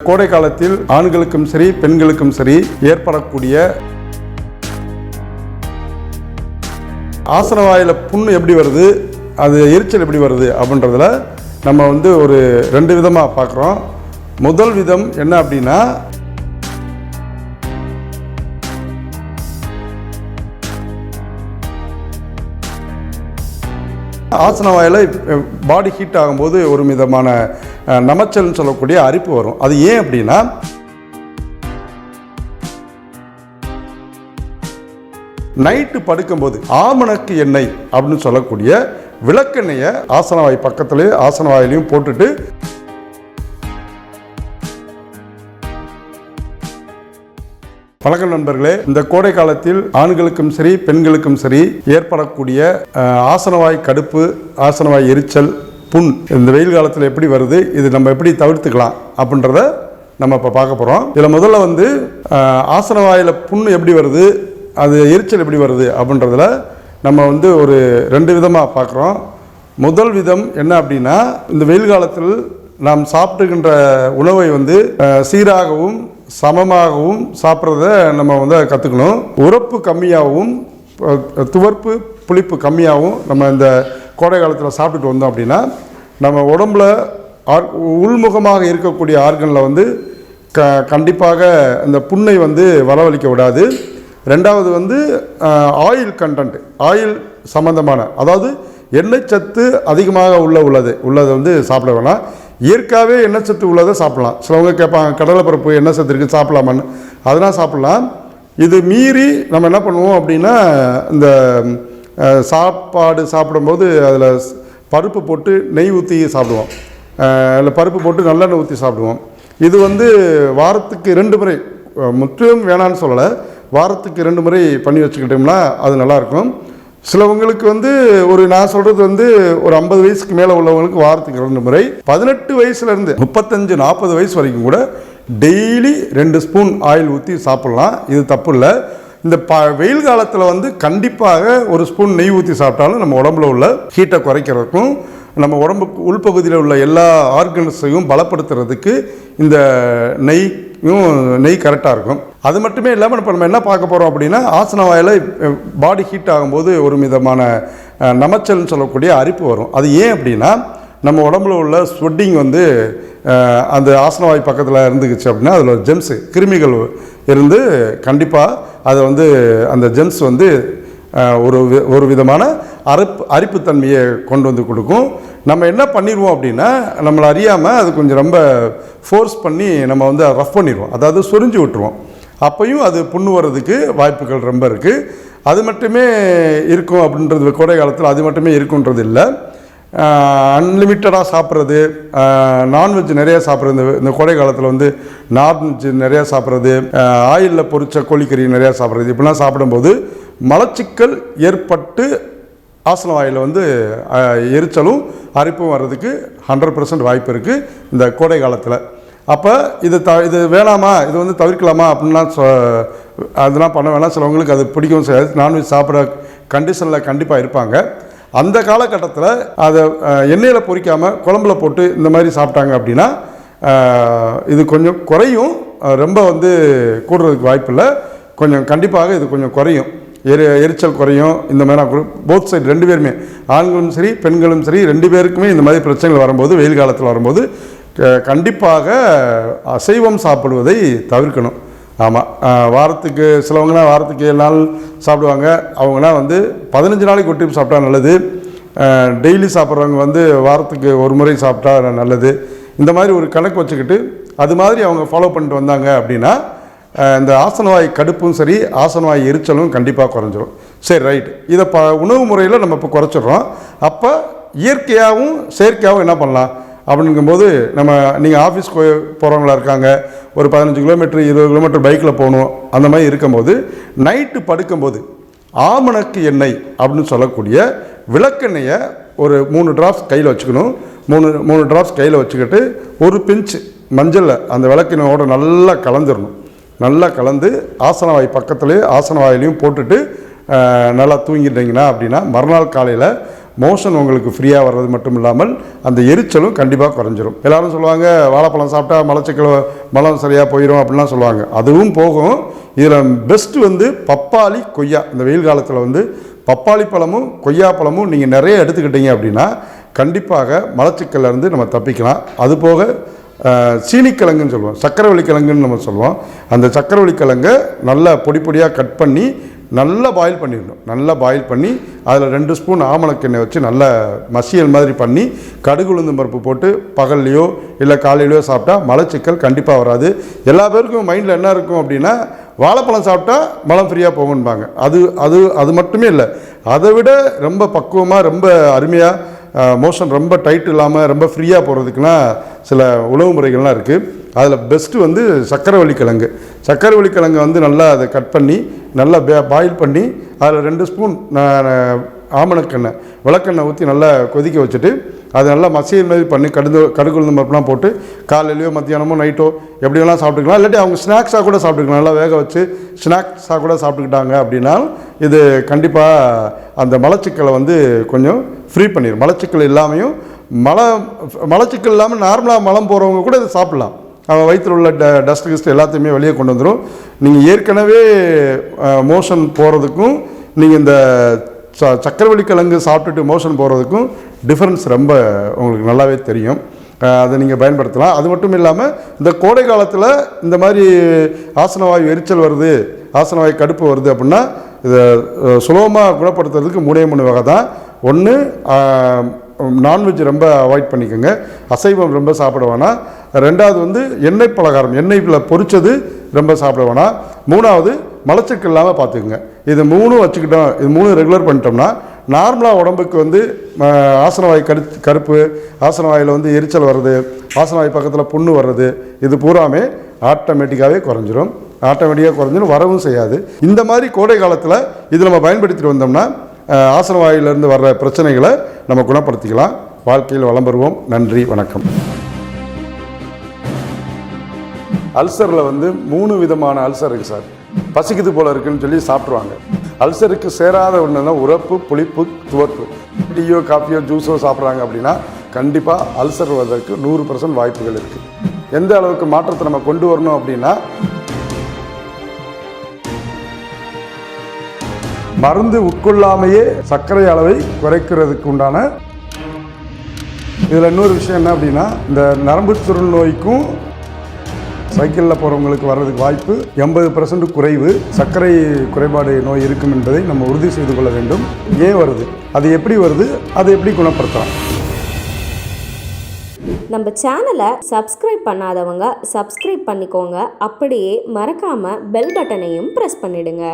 கோடை காலத்தில் ஆண்களுக்கும் சரி பெண்களுக்கும் சரி ஏற்படக்கூடிய ஆசன வாயில புண்ணு எப்படி வருது அது எரிச்சல் எப்படி வருது அப்படின்றதுல நம்ம வந்து ஒரு ரெண்டு விதமாக பார்க்குறோம். முதல் விதம் என்ன அப்படின்னா ஆசன வாயில் பாடி ஹீட் ஆகும்போது ஒரு விதமான நமச்சல்னு சொல்லக்கூடிய அரிப்பு வரும். அது ஏன் அப்படின்னா நைட்டு படுக்கும்போது ஆமணக்கு எண்ணெய் அப்படின்னு சொல்லக்கூடிய விளக்கெண்ணெயை ஆசனவாய் பக்கத்துலேயே ஆசனவாயிலையும் போட்டுட்டு வணக்கம் நண்பர்களே. இந்த கோடை காலத்தில் ஆண்களுக்கும் சரி பெண்களுக்கும் சரி ஏற்படக்கூடிய ஆசனவாய் கடுப்பு ஆசனவாய் எரிச்சல் புண். இந்த வெயில் காலத்தில் எப்படி வருது இது நம்ம எப்படி தவிர்த்துக்கலாம் அப்படின்றத நம்ம இப்போ பார்க்க போகிறோம் இதில் முதல்ல வந்து ஆசன ஆசனவாயில் புண் எப்படி வருது அது எரிச்சல் எப்படி வருது அப்படின்றதுல நம்ம வந்து ஒரு ரெண்டு விதமாக பார்க்குறோம். முதல் விதம் என்ன அப்படின்னா இந்த வெயில் காலத்தில் நாம் சாப்பிட்டுகின்ற உணவை வந்து சீராகவும் சமமாகவும் சாப்பிட்றத நம்ம வந்து கற்றுக்கணும் உரப்பு கம்மியாகவும் துவர்ப்பு புளிப்பு கம்மியாகவும் நம்ம இந்த கோடை காலத்தில் சாப்பிட்டுட்டு வந்தோம் அப்படின்னா நம்ம உடம்புல ஆர் உள்முகமாக இருக்கக்கூடிய ஆர்கனில் வந்து க கண்டிப்பாக அந்த புண்ணை வந்து வரவழிக்க விடாது. ரெண்டாவது வந்து ஆயில் கண்டென்ட் ஆயில் சம்பந்தமான அதாவது எண்ணெய் சத்து அதிகமாக உள்ள உள்ளது உள்ளதை வந்து சாப்பிட வேணாம். இயற்கையாகவே எண்ணெய் சத்து உள்ளதை சாப்பிடலாம். சிலவங்க கேட்பாங்க கடலைப்பருப்பு எண்ணெய் சத்து இருக்குது சாப்பிடலாமான்னு. அதெல்லாம் சாப்பிடலாம். இது மீறி நம்ம என்ன பண்ணுவோம் அப்படின்னா இந்த சாப்பாடு சாப்பிடும்போது அதில் பருப்பு போட்டு நெய் ஊற்றி சாப்பிடுவோம். இல்லை பருப்பு போட்டு நல்லெண்ணெய் ஊற்றி சாப்பிடுவோம். இது வந்து வாரத்துக்கு ரெண்டு முறை முற்றிலும் வேணான்னு சொல்லலை. வாரத்துக்கு ரெண்டு முறை பண்ணி வச்சுக்கிட்டோம்னா அது நல்லாயிருக்கும் சிலவங்களுக்கு வந்து ஒரு நான் சொல்கிறது வந்து ஒரு ஐம்பது வயசுக்கு மேலே உள்ளவங்களுக்கு வாரத்துக்கு ரெண்டு முறை பதினெட்டு வயசுலேருந்து முப்பத்தஞ்சு நாற்பது வயசு வரைக்கும் கூட டெய்லி ரெண்டு ஸ்பூன் ஆயில் ஊற்றி சாப்பிட்லாம். இது தப்பு இல்லை. இந்த ப வெயில் காலத்தில் வந்து கண்டிப்பாக ஒரு ஸ்பூன் நெய் ஊற்றி சாப்பிட்டாலும் நம்ம உடம்புல உள்ள ஹீட்டை குறைக்கிறதுக்கும் நம்ம உடம்பு உள்பகுதியில் உள்ள எல்லா ஆர்கன்ஸையும் பலப்படுத்துறதுக்கு இந்த நெய்யும் நெய் கரெக்டாக இருக்கும். அது மட்டுமே இல்லாமல் இப்போ நம்ம என்ன பார்க்க போகிறோம் அப்படின்னா ஆசன வாயில் பாடி ஹீட் ஆகும்போது ஒரு விதமான நமச்சல்னு சொல்லக்கூடிய அரிப்பு வரும். அது ஏன் அப்படின்னா நம்ம உடம்புல உள்ள ஸ்வெட்டிங் வந்து அந்த ஆசனவாய் பக்கத்தில் இருந்துக்குச்சு அப்படின்னா அதில் ஜெம்ஸு கிருமிகள் இருந்து கண்டிப்பாக அதை வந்து அந்த ஜெம்ஸ் வந்து ஒரு வி- ஒரு விதமான அரிப்பு அரிப்புத்தன்மையை கொண்டு வந்து கொடுக்கும். நம்ம என்ன பண்ணிடுவோம் அப்படின்னா நம்மளை அறியாமல் அது கொஞ்சம் ரொம்ப ஃபோர்ஸ் பண்ணி நம்ம வந்து ரஃப் பண்ணிடுவோம் அதாவது சொரிஞ்சு விட்டுருவோம். அப்பையும் அது புண்ணு வர்றதுக்கு வாய்ப்புகள் ரொம்ப இருக்குது அது மட்டுமே இருக்கும் அப்படின்றது கோடை காலத்தில் அது மட்டுமே இருக்குன்றது இல்லை அன்லிமிட்டடாக சாப்பிட்றது நான்வெஜ் நிறையா சாப்பிட்றது. இந்த கோடை காலத்தில் வந்து நான்வெஜ் நிறையா சாப்பிட்றது ஆயிலில் பொறிச்ச கோழிக்கறி நிறையா சாப்பிட்றது. இப்படிலாம் சாப்பிடும்போது மலச்சிக்கல் ஏற்பட்டு ஆசன வாயில் வந்து எரிச்சலும் அரிப்பும் வர்றதுக்கு ஹண்ட்ரட் பர்சன்ட் வாய்ப்பு இருக்குது இந்த கோடை காலத்தில். அப்போ இது த இது வேணாமா? இது வந்து தவிர்க்கலாமா? அப்படின்லாம் சொ அதெல்லாம் பண்ண வேணாம். சிலவங்களுக்கு அது பிடிக்கவும் செய்யாது. நான்வெஜ் சாப்பிட்ற கண்டிஷனில் கண்டிப்பாக இருப்பாங்க. அந்த காலகட்டத்தில் அதை எண்ணெயில் பொரிக்காமல் குழம்புல போட்டு இந்த மாதிரி சாப்பிட்டாங்க அப்படின்னா இது கொஞ்சம் குறையும். ரொம்ப வந்து கூடுறதுக்கு வாய்ப்பில்லை கொஞ்சம் கண்டிப்பாக இது கொஞ்சம் குறையும். எரி எரிச்சல் குறையும். இந்த மாதிரி போத் சைடு ரெண்டு பேருமே. ஆண்களும் சரி பெண்களும் சரி ரெண்டு பேருக்குமே இந்த மாதிரி பிரச்சனைகள் வரும்போது வெயில் காலத்தில் வரும்போது கண்டிப்பாக அசைவம் சாப்பிடுவதை தவிர்க்கணும். ஆமாம் வாரத்துக்கு சிலவங்களாம் வாரத்துக்கு ஏழு நாள் சாப்பிடுவாங்க. அவங்களாம் வந்து பதினஞ்சு நாளைக்கு ஒரு டைம் சாப்பிட்டா நல்லது. டெய்லி சாப்பிட்றவங்க வந்து வாரத்துக்கு ஒரு முறை சாப்பிட்டா நல்லது. இந்த மாதிரி ஒரு கணக்கு வச்சுக்கிட்டு அது மாதிரி அவங்க ஃபாலோ பண்ணிட்டு வந்தாங்க அப்படின்னா இந்த ஆசனவாய் கடுப்பும் சரி ஆசனவாய் எரிச்சலும் கண்டிப்பாக குறைஞ்சிரும். சரி ரைட் இதை ப உணவு முறையில் நம்ம இப்போ குறைச்சிடுறோம். அப்போ இயற்கையாகவும் செயற்கையாகவும் என்ன பண்ணலாம்? அப்படிங்கும்போது நம்ம நீங்கள் ஆஃபீஸ் போகிறவங்களா இருக்காங்க. ஒரு பதினஞ்சு கிலோமீட்டர் இருபது கிலோமீட்டர் பைக்கில் போகணும். அந்த மாதிரி இருக்கும்போது நைட்டு படுக்கும்போது ஆமணக்கு எண்ணெய் அப்படின்னு சொல்லக்கூடிய விளக்கெண்ணெயை ஒரு மூணு ட்ராப்ஸ் கையில் வச்சுக்கணும். மூணு மூணு ட்ராப்ஸ் கையில் வச்சுக்கிட்டு ஒரு பிஞ்ச் மஞ்சளில் அந்த விளக்கெண்ணோட நல்லா கலந்துடணும் நல்லா கலந்து ஆசனவாய் பக்கத்துலேயே ஆசனவாயிலையும் போட்டுட்டு நல்லா தூங்கிட்டீங்கன்னா அப்படின்னா மறுநாள் காலையில் மோஷன் உங்களுக்கு ஃப்ரீயாக வர்றது மட்டும் இல்லாமல் அந்த எரிச்சலும் கண்டிப்பாக குறைஞ்சிரும். எல்லாரும் சொல்லுவாங்க வாழைப்பழம் சாப்பிட்டா மலச்சிக்கல் மலம் சரியாக போயிடும் அப்படிலாம் சொல்லுவாங்க. அதுவும் போகும். இதில் பெஸ்ட்டு வந்து பப்பாளி கொய்யா. இந்த வெயில் காலத்தில் வந்து பப்பாளி பழமும் கொய்யா பழமும் நீங்கள் நிறைய எடுத்துக்கிட்டீங்க அப்படின்னா கண்டிப்பாக மலச்சிக்கல்ல இருந்து நம்ம தப்பிக்கலாம். அது போக சீனிக்கிழங்குன்னு சொல்லுவோம். சக்கரவள்ளி கிழங்குன்னு நம்ம சொல்லுவோம். அந்த சக்கரவள்ளி கிழங்கை நல்லா பொடி பொடியாக கட் பண்ணி நல்லா பாயில் பண்ணிடணும். நல்லா பாயில் பண்ணி அதில் ரெண்டு ஸ்பூன் ஆமணக்கெண்ணெய் வச்சு நல்லா மசியல் மாதிரி பண்ணி கடுகு உளுந்தம் பருப்பு போட்டு பகல்லையோ இல்லை காலையிலையோ சாப்பிட்டா மலச்சிக்கல் கண்டிப்பாக வராது. எல்லா பேருக்கும் மைண்டில் என்ன இருக்கும் அப்படின்னா வாழைப்பழம் சாப்பிட்டா மலம் ஃப்ரீயாக போகும்பாங்க. அது அது அது மட்டுமே இல்லை. அதை விட ரொம்ப பக்குவமாக ரொம்ப அருமையாக மோஷன் ரொம்ப டைட் இல்லாமல் ரொம்ப ஃப்ரீயாக போகிறதுக்குலாம் சில உணவு முறைகள்லாம் இருக்குது அதில் பெஸ்ட்டு வந்து சக்கரவள்ளி கிழங்கு சக்கரவள்ளி கிழங்கு வந்து நல்லா அதை கட் பண்ணி நல்லா பே பாயில் பண்ணி அதில் ரெண்டு ஸ்பூன் ஆமணக்கெண்ணெய் விளக்கெண்ணெய் ஊற்றி நல்லா கொதிக்க வச்சுட்டு அது நல்லா மசியல் மாதிரி பண்ணி கடுந்து கடுகுழுந்து பருப்புலாம் போட்டு காலையிலையோ மத்தியானமோ நைட்டோ எப்படி வேணால் சாப்பிட்டுக்கலாம் இல்லாட்டி அவங்க ஸ்நாக்ஸாக கூட சாப்பிட்டுக்கலாம் நல்லா வேக வச்சு ஸ்நாக்ஸாக கூட சாப்பிட்டுக்கிட்டாங்க அப்படின்னா இது கண்டிப்பாக அந்த மலச்சிக்கலை வந்து கொஞ்சம் ஃப்ரீ பண்ணிடும் மலச்சிக்கல் இல்லாமையும் மலம் மலச்சிக்கல் இல்லாமல் நார்மலாக மலம் போகிறவங்க கூட இதை சாப்பிட்லாம். அவன் வயிற்றில் உள்ள ட டஸ்ட் கிஸ்ட் எல்லாத்தையுமே வெளியே கொண்டு வந்துடும் நீங்கள் ஏற்கனவே மோஷன் போகிறதுக்கும் நீங்கள் இந்த ச சக்கரவள்ளி கிழங்கு சாப்பிட்டுட்டு மோஷன் போகிறதுக்கும் டிஃப்ரென்ஸ் ரொம்ப உங்களுக்கு நல்லாவே தெரியும். அதை நீங்கள் பயன்படுத்தலாம். அது மட்டும் இல்லாமல் இந்த கோடை காலத்தில் இந்த மாதிரி ஆசனவாயு எரிச்சல் வருது ஆசனவாயு கடுப்பு வருது அப்படின்னா இதை சுலபமாக குணப்படுத்துறதுக்கு மூணே மூணு வகை தான் ஒன்று நான்வெஜ் ரொம்ப அவாய்ட் பண்ணிக்கோங்க. அசைவம் ரொம்ப சாப்பிட வேணாம். ரெண்டாவது வந்து எண்ணெய் பலகாரம். எண்ணெயில் பொறிச்சது ரொம்ப சாப்பிட வேணாம். மூணாவது மலச்சிக்கல் இல்லாமல் பார்த்துக்குங்க இது மூணும் வச்சுக்கிட்டோம். இது மூணு ரெகுலர் பண்ணிட்டோம்னா நார்மலாக உடம்புக்கு வந்து ஆசனவாய் கரு கருப்பு ஆசனவாயில் வந்து எரிச்சல் வர்றது ஆசனவாய் பக்கத்தில் புண்ணு வர்றது இது பூராமே ஆட்டோமேட்டிக்காகவே குறைஞ்சிரும். ஆட்டோமேட்டிக்காக குறைஞ்சிரும். வரவும் செய்யாது. இந்த மாதிரி கோடை காலத்தில் இது நம்ம பயன்படுத்திட்டு வந்தோம்னா ஆசனவாயிலிருந்து வர்ற பிரச்சனைகளை நம்ம குணப்படுத்திக்கலாம். வாழ்க்கையில் வளம் பெறுவோம். நன்றி வணக்கம். அல்சரில் வந்து மூணு விதமான அல்சர் இருக்குது சார். பசிக்குது போல இருக்குன்னு சொல்லி சாப்பிட்ருவாங்க அல்சருக்கு சேராத ஒன்றுனா உரப்பு புளிப்பு துவர்ப்பு. டீயோ காஃபியோ ஜூஸோ சாப்பிட்றாங்க அப்படின்னா கண்டிப்பாக அல்சர் வருவதற்கு நூறு பர்சன்ட் வாய்ப்புகள் இருக்குது எந்த அளவுக்கு மாற்றத்தை நம்ம கொண்டு வரணும் அப்படின்னா மருந்து உட்கொள்ளாமையே சர்க்கரை அளவை குறைக்கிறதுக்கு உண்டான இதில் இன்னொரு விஷயம் என்ன அப்படின்னா இந்த நரம்பு சுருள் நோய்க்கும் சைக்கிளில் போகிறவங்களுக்கு வர்றதுக்கு வாய்ப்பு எண்பது பர்சன்ட் குறைவு. சர்க்கரை குறைபாடு நோய் இருக்கும் என்பதை நம்ம உறுதி செய்து கொள்ள வேண்டும். ஏன் வருது? அது எப்படி வருது? அதை எப்படி குணப்படுத்தலாம்? நம்ம சேனலை சப்ஸ்கிரைப் பண்ணாதவங்க சப்ஸ்கிரைப் பண்ணிக்கோங்க. அப்படியே மறக்காமல் பெல் பட்டனையும் ப்ரெஸ் பண்ணிடுங்க.